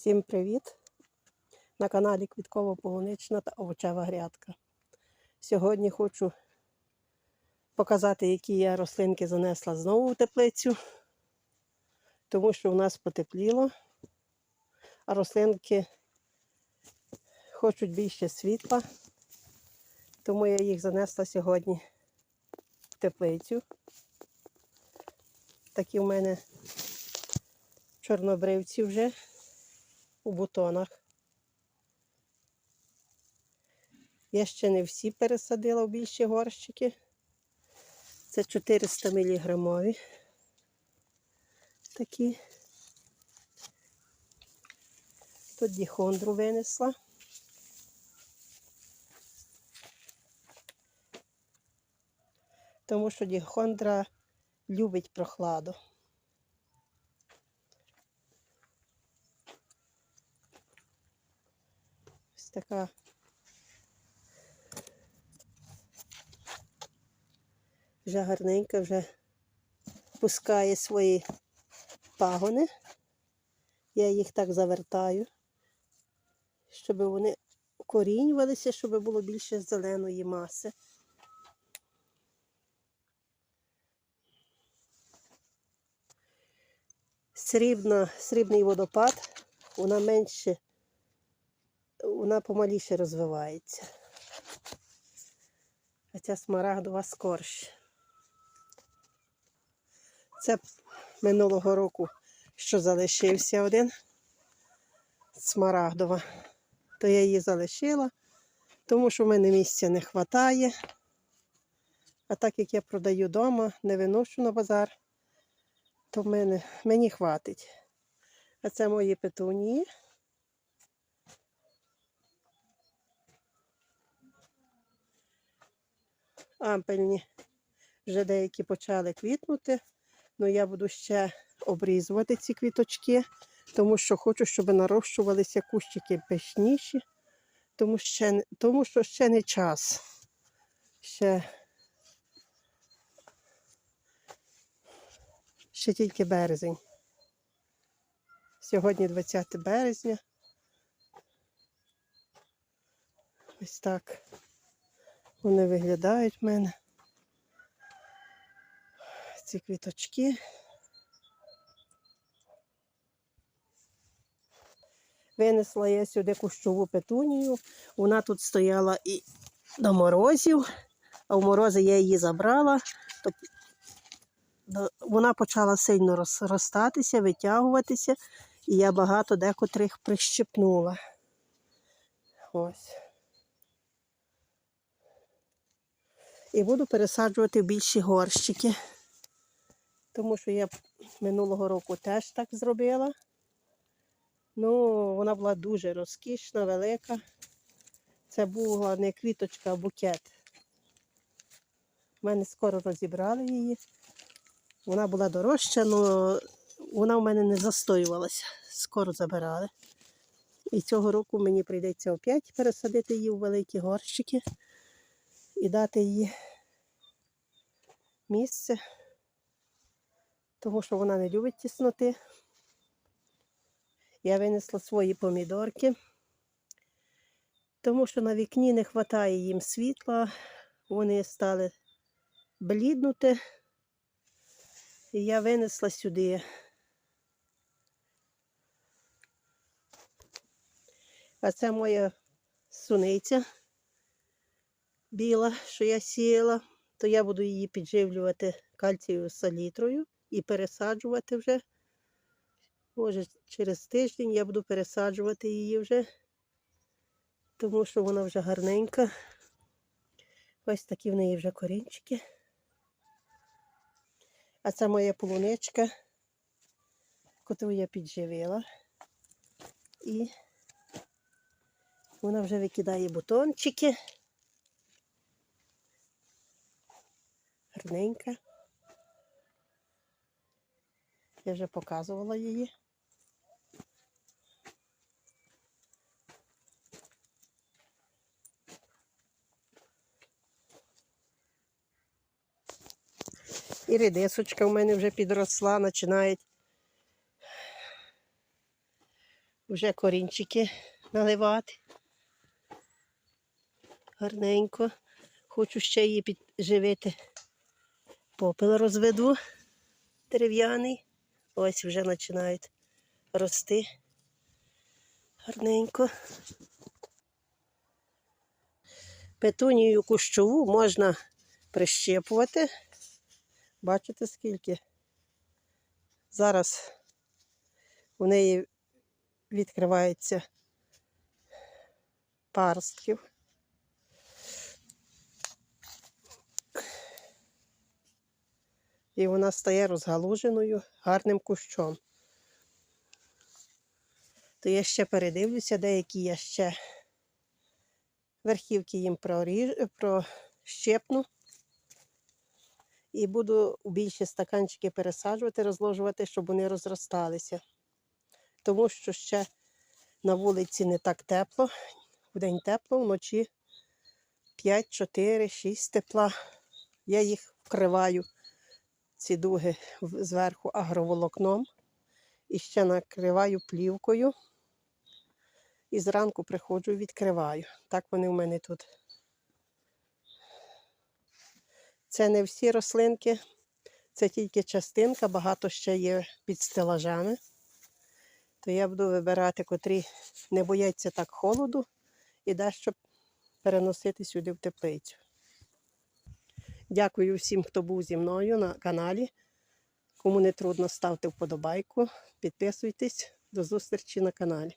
Всім привіт! На каналі Квітково-Полунична та овочева грядка. Сьогодні хочу показати, які я рослинки занесла знову в теплицю, тому що у нас потепліло, а рослинки хочуть більше світла, тому я їх занесла сьогодні в теплицю. Такі в мене чорнобривці вже у бутонах. Я ще не всі пересадила в більші горщики. Це 400 міліграмові. Такі. Тут діхондру винесла. Тому що діхондра любить прохладу. Така вже гарненька, вже пускає свої пагони. Я їх так завертаю, щоб вони укорінювалися, щоб було більше зеленої маси. Срібна, срібний водопад, вона менше вона помаліше розвивається. А ця смарагдова скорше. Це минулого року, що залишився один смарагдова, то я її залишила, тому що в мене місця не вистачає. А так як я продаю вдома, не виношу на базар, то в мене, мені хватить. А це мої петунії. Ампельні. Вже деякі почали квітнути, але я буду ще обрізувати ці квіточки, тому що хочу, щоб нарощувалися кущики пишніші, тому, ще, тому що ще не час. Ще, ще тільки березень. Сьогодні 20 березня. Ось так. Вони виглядають в мене. Ці квіточки. Винесла я сюди кущову петунію. Вона тут стояла і до морозів, а в морози я її забрала. Вона почала сильно розростатися, витягуватися, і я багато декотрих прищепнула. Ось. І буду пересаджувати більші горщики. Тому що я минулого року теж так зробила. Ну, вона була дуже розкішна, велика. Це була не квіточка, а букет. У мене скоро розібрали її. Вона була дорожча, але вона в мене не застоювалася. Скоро забирали. І цього року мені прийдеться опять пересадити її у великі горщики і дати їй місце, тому що вона не любить тісноти. Я винесла свої помідорки, тому що на вікні не вистачає їм світла, вони стали бліднути. І я винесла сюди. А це моя суниця біла, що я сіяла, то я буду її підживлювати кальцією салітрою і пересаджувати вже. Може, через тиждень я буду пересаджувати її вже, тому що вона вже гарненька. Ось такі в неї вже корінчики. А це моя полуничка, яку я підживила. І вона вже викидає бутончики. Гарненька. Я вже показувала її. І редисочка в мене вже підросла, починають вже корінчики наливати. Гарненько. Хочу ще її підживити. Попел розведу дерев'яний. Ось вже починають рости. Гарненько. Петунію кущову можна прищепувати. Бачите скільки? Зараз у неї відкривається паростків. І вона стає розгалуженою гарним кущом. То я ще передивлюся, деякі я ще верхівки їм прощепну. І буду у більші стаканчики пересаджувати, розложувати, щоб вони розросталися. Тому що ще на вулиці не так тепло. Вдень тепло, вночі 5, 4, 6 тепла. Я їх вкриваю, ці дуги зверху агроволокном. І ще накриваю плівкою. І зранку приходжу і відкриваю. Так вони в мене тут. Це не всі рослинки, це тільки частинка, багато ще є під стелажами. То я буду вибирати, котрі не бояться так холоду і дещо переносити сюди в теплицю. Дякую всім, хто був зі мною на каналі. Кому не трудно, ставте вподобайку, підписуйтесь. До зустрічі на каналі.